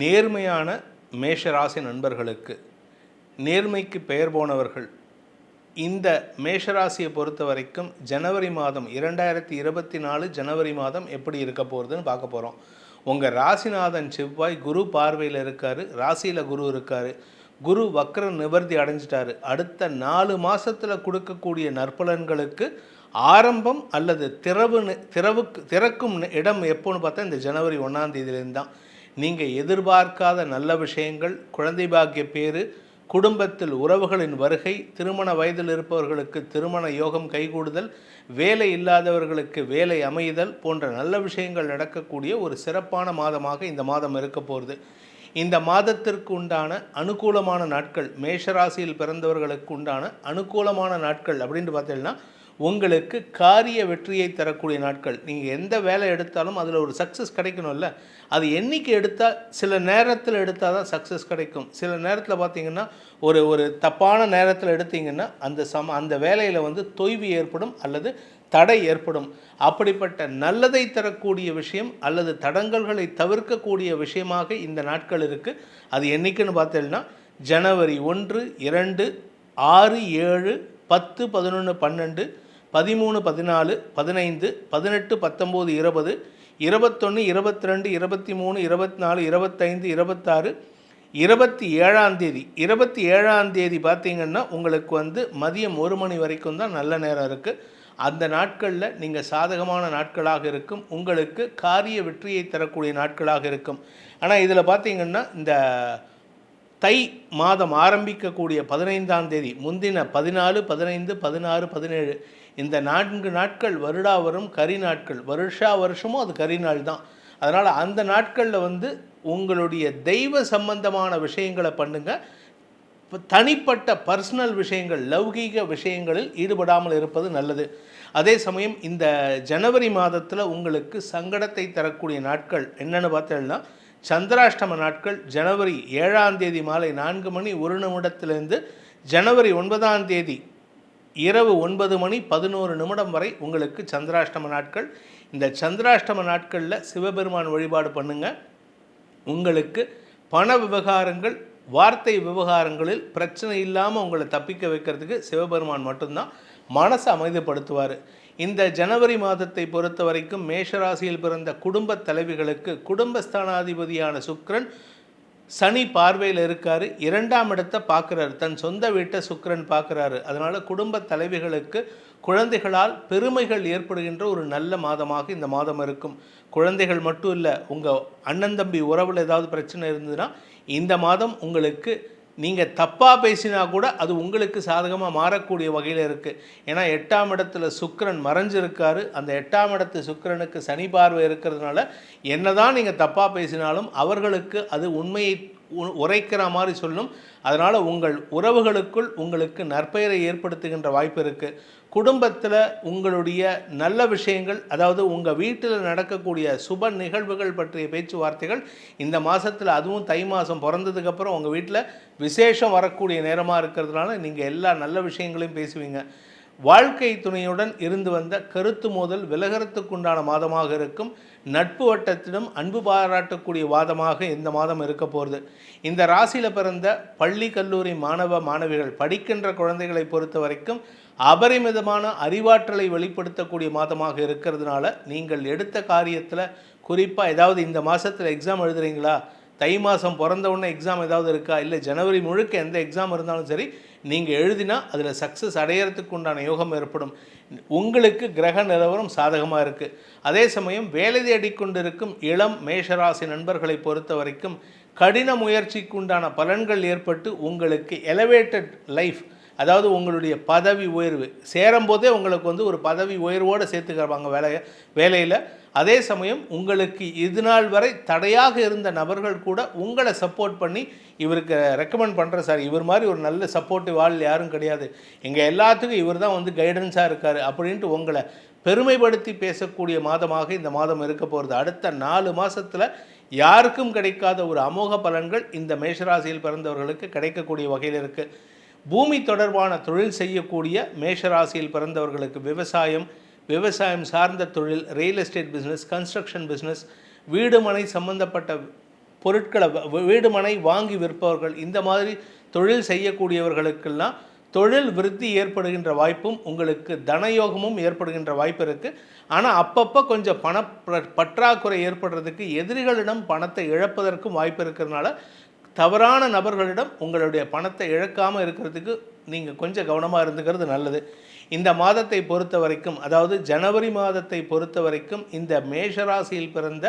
நேர்மையான மேஷராசி நண்பர்களுக்கு நேர்மைக்கு பெயர் போனவர்கள் இந்த மேஷராசியை பொறுத்த வரைக்கும் ஜனவரி மாதம் இரண்டாயிரத்தி இருபத்தி நாலு ஜனவரி மாதம் எப்படி இருக்க போகிறதுன்னு பார்க்க போகிறோம் உங்கள் ராசிநாதன் செவ்வாய் குரு பார்வையில் இருக்கார் ராசியில் குரு இருக்கார். குரு வக்ர நிவர்த்தி அடைஞ்சிட்டாரு. அடுத்த நாலு மாதத்தில் கொடுக்கக்கூடிய நற்பலன்களுக்கு ஆரம்பம் அல்லது திறவு திறவுக்கு திறக்கும் இடம் எப்போன்னு பார்த்தா இந்த ஜனவரி ஒன்றாம் தேதியிலேருந்து தான். நீங்கள் எதிர்பார்க்காத நல்ல விஷயங்கள் குழந்தை பாக்கிய பேரு குடும்பத்தில் உறவுகளின் வருகை திருமண வயதில் இருப்பவர்களுக்கு திருமண யோகம் கைகூடுதல் வேலை இல்லாதவர்களுக்கு வேலை அமைதல் போன்ற நல்ல விஷயங்கள் நடக்கக்கூடிய ஒரு சிறப்பான மாதமாக இந்த மாதம் இருக்க போகிறது இந்த மாதத்திற்கு உண்டான அனுகூலமான நாட்கள் மேஷராசியில் பிறந்தவர்களுக்கு உண்டான அனுகூலமான நாட்கள் அப்படின்னு பார்த்தீங்கன்னா உங்களுக்கு காரிய வெற்றியை தரக்கூடிய நாட்கள். நீங்கள் எந்த வேலை எடுத்தாலும் அதில் ஒரு சக்ஸஸ் கிடைக்கணும்ல. அது என்றைக்கு எடுத்தால் சில நேரத்தில் எடுத்தால் தான் சக்ஸஸ் கிடைக்கும். சில நேரத்தில் பார்த்தீங்கன்னா ஒரு ஒரு தப்பான நேரத்தில் எடுத்தீங்கன்னா அந்த சம அந்த வேலையில் வந்து தொய்வு ஏற்படும் அல்லது தடை ஏற்படும். அப்படிப்பட்ட நல்லதை தரக்கூடிய விஷயம் அல்லது தடங்கல்களை தவிர்க்கக்கூடிய விஷயமாக இந்த நாட்கள் இருக்குது அது என்றைக்குன்னு பார்த்தீங்கன்னா ஜனவரி ஒன்று இரண்டு ஆறு ஏழு பத்து பதினொன்று பன்னெண்டு பதிமூணு பதினாலு பதினைந்து பதினெட்டு பத்தொம்போது இருபது இருபத்தொன்று இருபத்தி ரெண்டு இருபத்தி மூணு இருபத்தி நாலு இருபத்தைந்து இருபத்தாறு இருபத்தி ஏழாம் தேதி. இருபத்தி ஏழாம் தேதி பார்த்தீங்கன்னா உங்களுக்கு வந்து மதியம் ஒரு மணி வரைக்கும் தான் நல்ல நேரம் இருக்குது அந்த நாட்களில் நீங்கள் சாதகமான நாட்களாக இருக்கும். உங்களுக்கு காரிய வெற்றியை தரக்கூடிய நாட்களாக இருக்கும். ஆனால் இதில் பார்த்தீங்கன்னா இந்த தை மாதம் ஆரம்பிக்கக்கூடிய பதினைந்தாம் தேதி முந்தின பதினாலு பதினைந்து பதினாறு பதினேழு இந்த நான்கு நாட்கள் வருடா வரும் கரி நாட்கள். வருஷா வருஷமும் அது கரி நாள் தான். அதனால் அந்த நாட்களில் வந்து உங்களுடைய தெய்வ சம்பந்தமான விஷயங்களை பண்ணுங்கள் தனிப்பட்ட பர்சனல் விஷயங்கள் லௌகீக விஷயங்களில் ஈடுபடாமல் இருப்பது நல்லது. அதே சமயம் இந்த ஜனவரி மாதத்தில் உங்களுக்கு சங்கடத்தை தரக்கூடிய நாட்கள் என்னென்னு பார்த்தீங்கன்னா சந்திராஷ்டம நாட்கள் ஜனவரி ஏழாம் தேதி மாலை நான்கு மணி ஒரு நிமிடத்திலிருந்து ஜனவரி ஒன்பதாம் தேதி இரவு ஒன்பது மணி பதினோரு நிமிடம் வரை உங்களுக்கு சந்திராஷ்டம நாட்கள். இந்த சந்திராஷ்டம நாட்களில் சிவபெருமான் வழிபாடு பண்ணுங்கள் உங்களுக்கு பண விவகாரங்கள் வார்த்தை விவகாரங்களில் பிரச்சனை இல்லாமல் உங்களை தப்பிக்க வைக்கிறதுக்கு சிவபெருமான் மட்டும்தான் மனசை அமைதிப்படுத்துவார். இந்த ஜனவரி மாதத்தை பொறுத்த வரைக்கும் மேஷராசியில் பிறந்த குடும்ப தலைவிகளுக்கு குடும்பஸ்தானாதிபதியான சுக்கிரன் சனி பார்வையில் இருக்காரு இரண்டாம் இடத்தை பார்க்குறாரு. தன் சொந்த வீட்டை சுக்கிரன் பார்க்குறாரு. அதனால் குடும்ப தலைவிகளுக்கு குழந்தைகளால் பெருமைகள் ஏற்படுகின்ற ஒரு நல்ல மாதமாக இந்த மாதம் இருக்கும். குழந்தைகள் மட்டும் இல்லை உங்கள் அண்ணன் தம்பி உறவில் ஏதாவது பிரச்சனை இருந்ததுன்னா இந்த மாதம் உங்களுக்கு நீங்கள் தப்பாக பேசினா கூட அது உங்களுக்கு சாதகமாக மாறக்கூடிய வகையில் இருக்குது ஏன்னா எட்டாம் இடத்துல சுக்கிரன் மறைஞ்சிருக்காரு. அந்த எட்டாம் இடத்து சுக்கரனுக்கு சனி பார்வை இருக்கிறதுனால என்னதான் நீங்கள் தப்பாக பேசினாலும் அவர்களுக்கு அது உண்மையை உ- உரைக்கிற மாதிரி சொல்லும். அதனால் உங்கள் உறவுகளுக்குள் உங்களுக்கு நற்பெயரை ஏற்படுத்துகின்ற வாய்ப்பு இருக்குது குடும்பத்தில் உங்களுடைய நல்ல விஷயங்கள் அதாவது உங்கள் வீட்டில் நடக்கக்கூடிய சுப நிகழ்வுகள் பற்றிய பேச்சுவார்த்தைகள் இந்த மாதத்தில் அதுவும் தை மாதம் பிறந்ததுக்கப்புறம் உங்கள் வீட்டில் விசேஷம் வரக்கூடிய நேரமாக இருக்கிறதுனால நீங்கள் எல்லா நல்ல விஷயங்களையும் பேசுவீங்க. வாழ்க்கை துணையுடன் இருந்து வந்த கருத்து மோதல் விலகரத்துக்குண்டான மாதமாக இருக்கும். நட்பு வட்டத்திடம் அன்பு பாராட்டக்கூடிய வாதமாக இந்த மாதம் இருக்க போகிறது இந்த ராசியில் பிறந்த பள்ளி கல்லூரி மாணவ மாணவிகள் படிக்கின்ற குழந்தைகளை பொறுத்த வரைக்கும் அபரிமிதமான அறிவாற்றலை வெளிப்படுத்தக்கூடிய மாதமாக இருக்கிறதுனால நீங்கள் எடுத்த காரியத்தில் குறிப்பாக ஏதாவது இந்த மாதத்தில் எக்ஸாம் எழுதுறீங்களா? தை மாதம் பிறந்த உடனே எக்ஸாம் ஏதாவது இருக்கா? இல்லை ஜனவரி முழுக்க எந்த எக்ஸாம் இருந்தாலும் சரி நீங்கள் எழுதினா அதில் சக்ஸஸ் அடையறதுக்கு உண்டான யோகம் ஏற்படும். உங்களுக்கு கிரக நிலவரம் சாதகமாக இருக்குது அதே சமயம் வேலை தேடிக்கொண்டிருக்கும் இளம் மேஷராசி நண்பர்களை பொறுத்த வரைக்கும் கடின முயற்சிக்கு உண்டான பலன்கள் ஏற்பட்டு உங்களுக்கு எலவேட்டட் லைஃப் அதாவது உங்களுடைய பதவி உயர்வு. சேரும்போதே உங்களுக்கு வந்து ஒரு பதவி உயர்வோடு சேர்த்துக்கிறவாங்க வேலையை வேலையில். அதே சமயம் உங்களுக்கு இது நாள் வரை தடையாக இருந்த நபர்கள் கூட உங்களை சப்போர்ட் பண்ணி இவருக்கு ரெக்கமெண்ட் பண்ணுற சார் இவர் மாதிரி ஒரு நல்ல சப்போர்ட்டிவ் ஆள் யாரும் கிடையாது. எங்கள் எல்லாத்துக்கும் இவர் தான் வந்து கைடன்ஸாக இருக்கார் அப்படின்ட்டு உங்களை பெருமைப்படுத்தி பேசக்கூடிய மாதமாக இந்த மாதம் இருக்க போகிறது அடுத்த நாலு மாதத்தில் யாருக்கும் கிடைக்காத ஒரு அமோக பலன்கள் இந்த மேஷராசியில் பிறந்தவர்களுக்கு கிடைக்கக்கூடிய வகையில் இருக்குது பூமி தொடர்பான தொழில் செய்யக்கூடிய மேஷராசியில் பிறந்தவர்களுக்கு விவசாயம் விவசாயம் சார்ந்த தொழில் real estate business construction business வீடுமனை சம்பந்தப்பட்ட பொருட்களை வ- வாங்கி விற்பவர்கள் இந்த மாதிரி தொழில் செய்யக்கூடியவர்களுக்கெல்லாம் தொழில் விருத்தி ஏற்படுகின்ற வாய்ப்பும் உங்களுக்கு தனயோகமும் ஏற்படுகின்ற வாய்ப்பு இருக்குது ஆனால் அப்பப்போ கொஞ்சம் பண பற்றாக்குறை ஏற்படுறதுக்கு எதிரிகளிடம் பணத்தை இழப்பதற்கும் வாய்ப்பு இருக்கிறதுனால தவறான நபர்களிடம் உங்களுடைய பணத்தை இழக்காமல் இருக்கிறதுக்கு நீங்கள் கொஞ்சம் கவனமாக இருந்துக்கிறது நல்லது. இந்த மாதத்தை பொறுத்த வரைக்கும் அதாவது ஜனவரி மாதத்தை பொறுத்த வரைக்கும் இந்த மேஷராசியில் பிறந்த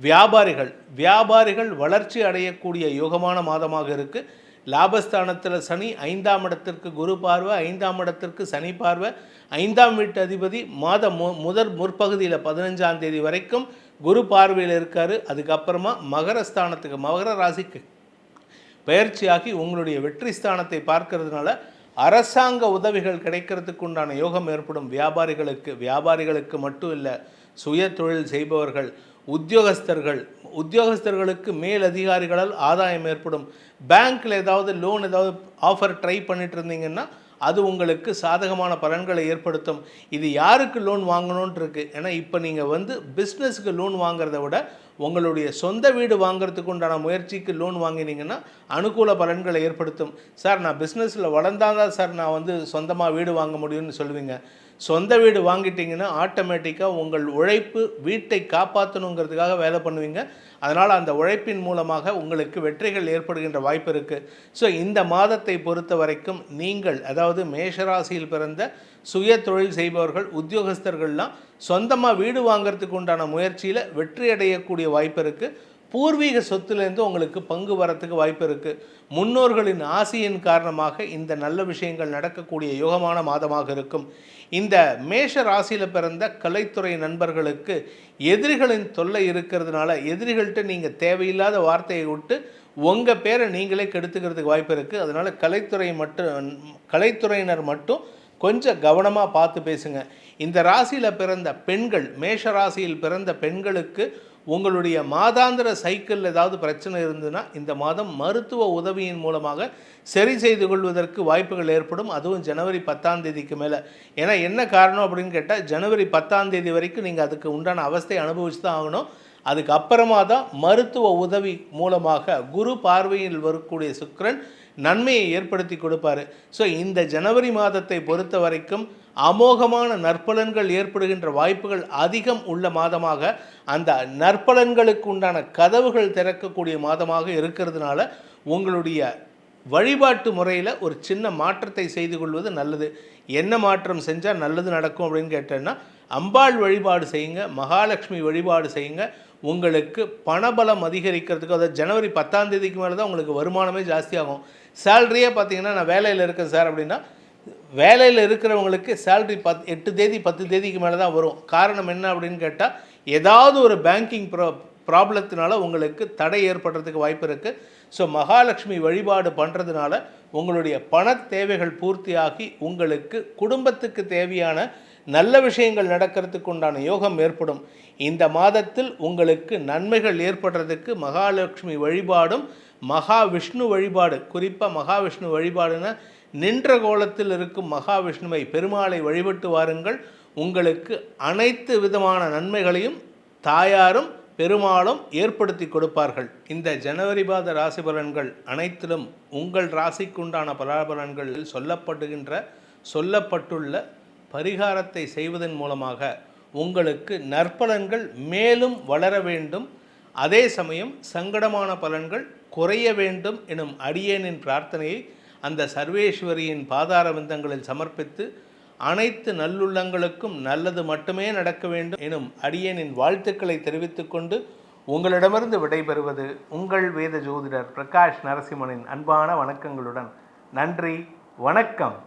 வியாபாரிகள் வியாபாரிகள் வளர்ச்சி அடையக்கூடிய யோகமான மாதமாக இருக்குது லாபஸ்தானத்தில் சனி ஐந்தாம் இடத்திற்கு குரு பார்வை ஐந்தாம் இடத்திற்கு சனி பார்வை ஐந்தாம் வீட்டு அதிபதி மாத மு முதல் முற்பகுதியில் பதினஞ்சாம் தேதி வரைக்கும் குரு பார்வையில் இருக்கார். அதுக்கப்புறமா மகரஸ்தானத்துக்கு மகர ராசிக்கு பயிற்சியாகி உங்களுடைய வெற்றி ஸ்தானத்தை பார்க்கறதுனால அரசாங்க உதவிகள் கிடைக்கிறதுக்கு உண்டான யோகம் ஏற்படும். வியாபாரிகளுக்கு வியாபாரிகளுக்கு மட்டும் இல்லை சுய தொழில் செய்பவர்கள் உத்தியோகஸ்தர்கள் உத்தியோகஸ்தர்களுக்கு மேல் அதிகாரிகளால் ஆதாயம் ஏற்படும். பேங்க்கில் ஏதாவது லோன் ஏதாவது ஆஃபர் ட்ரை பண்ணிட்டு இருந்தீங்கன்னா அது உங்களுக்கு சாதகமான பலன்களை ஏற்படுத்தும். இது யாருக்கு லோன் வாங்கணுன்ட்டு இருக்குது ஏன்னா இப்போ நீங்கள் வந்து பிஸ்னஸ்க்கு லோன் வாங்குறத விட உங்களுடைய சொந்த வீடு வாங்குறதுக்கு உண்டான முயற்சிக்கு லோன் வாங்கினீங்கன்னா அனுகூல பலன்களை ஏற்படுத்தும். சார் நான் பிஸ்னஸில் வளர்ந்தால் தான் சார் நான் வந்து சொந்தமாக வீடு வாங்க முடியும்னு சொல்லுவீங்க. சொந்த வீடு வாங்கிட்டீங்கன்னா ஆட்டோமேட்டிக்காக உங்கள் உழைப்பு வீட்டை காப்பாற்றணுங்கிறதுக்காக வேலை பண்ணுவீங்க. அதனால் அந்த உழைப்பின் மூலமாக உங்களுக்கு வெற்றிகள் ஏற்படுகின்ற வாய்ப்பு இருக்குது ஸோ இந்த மாதத்தை பொறுத்த வரைக்கும் நீங்கள் அதாவது மேஷராசியில் பிறந்த சுய தொழில் செய்பவர்கள் உத்தியோகஸ்தர்கள்லாம் சொந்தமாக வீடு வாங்குறதுக்கு உண்டான முயற்சியில் வெற்றி அடையக்கூடிய வாய்ப்பு இருக்குது பூர்வீக சொத்துலேருந்து உங்களுக்கு பங்கு வரத்துக்கு வாய்ப்பு இருக்குது முன்னோர்களின் ஆசையின் காரணமாக இந்த நல்ல விஷயங்கள் நடக்கக்கூடிய யோகமான மாதமாக இருக்கும். இந்த மேஷ ராசியில் பிறந்த கலைத்துறை நண்பர்களுக்கு எதிரிகளின் தொல்லை இருக்கிறதுனால எதிரிகள்கிட்ட நீங்கள் தேவையில்லாத வார்த்தையை விட்டு உங்கள் பேரை நீங்களே கெடுத்துக்கிறதுக்கு வாய்ப்பு இருக்குது அதனால் கலைத்துறை மட்டும் கலைத்துறையினர் மட்டும் கொஞ்சம் கவனமாக பார்த்து பேசுங்க. இந்த ராசியில் பிறந்த பெண்கள் மேஷ ராசியில் பிறந்த பெண்களுக்கு உங்களுடைய மாதாந்திர சைக்கிள் ஏதாவது பிரச்சனை இருந்ததுன்னா இந்த மாதம் மருத்துவ உதவியின் மூலமாக சரி செய்து கொள்வதற்கு வாய்ப்புகள் ஏற்படும். அதுவும் ஜனவரி பத்தாம் தேதிக்கு மேலே. ஏன்னா என்ன காரணம் அப்படின்னு கேட்டால் ஜனவரி பத்தாம் தேதி வரைக்கும் நீங்கள் அதுக்கு உண்டான அவஸ்தையை அனுபவிச்சு தான் ஆகணும். அதுக்கு அப்புறமா தான் மருத்துவ உதவி மூலமாக குரு பார்வையில் வரக்கூடிய சுக்கிரன் நன்மையை ஏற்படுத்தி கொடுப்பாரு. ஸோ இந்த ஜனவரி மாதத்தை பொறுத்த வரைக்கும் அமோகமான நற்பலன்கள் ஏற்படுகின்ற வாய்ப்புகள் அதிகம் உள்ள மாதமாக அந்த நற்பலன்களுக்கு உண்டான கதவுகள் திறக்கக்கூடிய மாதமாக இருக்கிறதுனால உங்களுடைய வழிபாட்டு முறையில் ஒரு சின்ன மாற்றத்தை செய்து கொள்வது நல்லது. என்ன மாற்றம் செஞ்சால் நல்லது நடக்கும் அப்படின்னு கேட்டேன்னா அம்பாள் வழிபாடு செய்யுங்க மகாலட்சுமி வழிபாடு செய்யுங்க உங்களுக்கு பணபலம் அதிகரிக்கிறதுக்கு அதாவது ஜனவரி பத்தாம் தேதிக்கு மேலே தான் உங்களுக்கு வருமானமே ஜாஸ்தியாகும். சேலரியே பார்த்தீங்கன்னா நான் வேலையில் இருக்கேன் சார் அப்படின்னா வேலையில் இருக்கிறவங்களுக்கு சேல்ரி பத் எட்டு தேதி பத்து தேதிக்கு மேலே தான் வரும். காரணம் என்ன அப்படின்னு கேட்டால் ஏதாவது ஒரு பேங்கிங் ப்ரா ப்ராப்ளத்தினால உங்களுக்கு தடை ஏற்படுறதுக்கு வாய்ப்பு இருக்குது ஸோ மகாலட்சுமி வழிபாடு பண்ணுறதுனால உங்களுடைய பண தேவைகள் பூர்த்தியாகி உங்களுக்கு குடும்பத்துக்கு தேவையான நல்ல விஷயங்கள் நடக்கிறதுக்கு உண்டான யோகம் ஏற்படும். இந்த மாதத்தில் உங்களுக்கு நன்மைகள் ஏற்படுறதுக்கு மகாலட்சுமி வழிபாடும் மகாவிஷ்ணு வழிபாடு குறிப்பாக மகாவிஷ்ணு வழிபாடுன்னா நின்ற கோலத்தில் இருக்கும் மகாவிஷ்ணுவை பெருமாளை வழிபட்டு வாருங்கள். உங்களுக்கு அனைத்து விதமான நன்மைகளையும் தாயாரும் பெருமாளும் ஏற்படுத்தி கொடுப்பார்கள். இந்த ஜனவரி மாத ராசி பலன்கள் அனைத்திலும் உங்கள் ராசிக்குண்டான பலாபலன்களில் சொல்லப்படுகின்ற சொல்லப்பட்டுள்ள பரிகாரத்தை செய்வதன் மூலமாக உங்களுக்கு நற்பலன்கள் மேலும் வளர வேண்டும். அதே சமயம் சங்கடமான பலன்கள் குறைய வேண்டும் எனும் அடியேனின் பிரார்த்தனையை அந்த சர்வேஸ்வரியின் பாதார விந்தங்களில் சமர்ப்பித்து அனைத்து நல்லுள்ளங்களுக்கும் நல்லது மட்டுமே நடக்க வேண்டும் எனும் அடியேனின் வாழ்த்துக்களை தெரிவித்துக்கொண்டு உங்களிடமிருந்து விடைபெறுவது உங்கள் வேத ஜோதிடர் பிரகாஷ் நரசிம்மனின் அன்பான வணக்கங்களுடன். நன்றி வணக்கம்.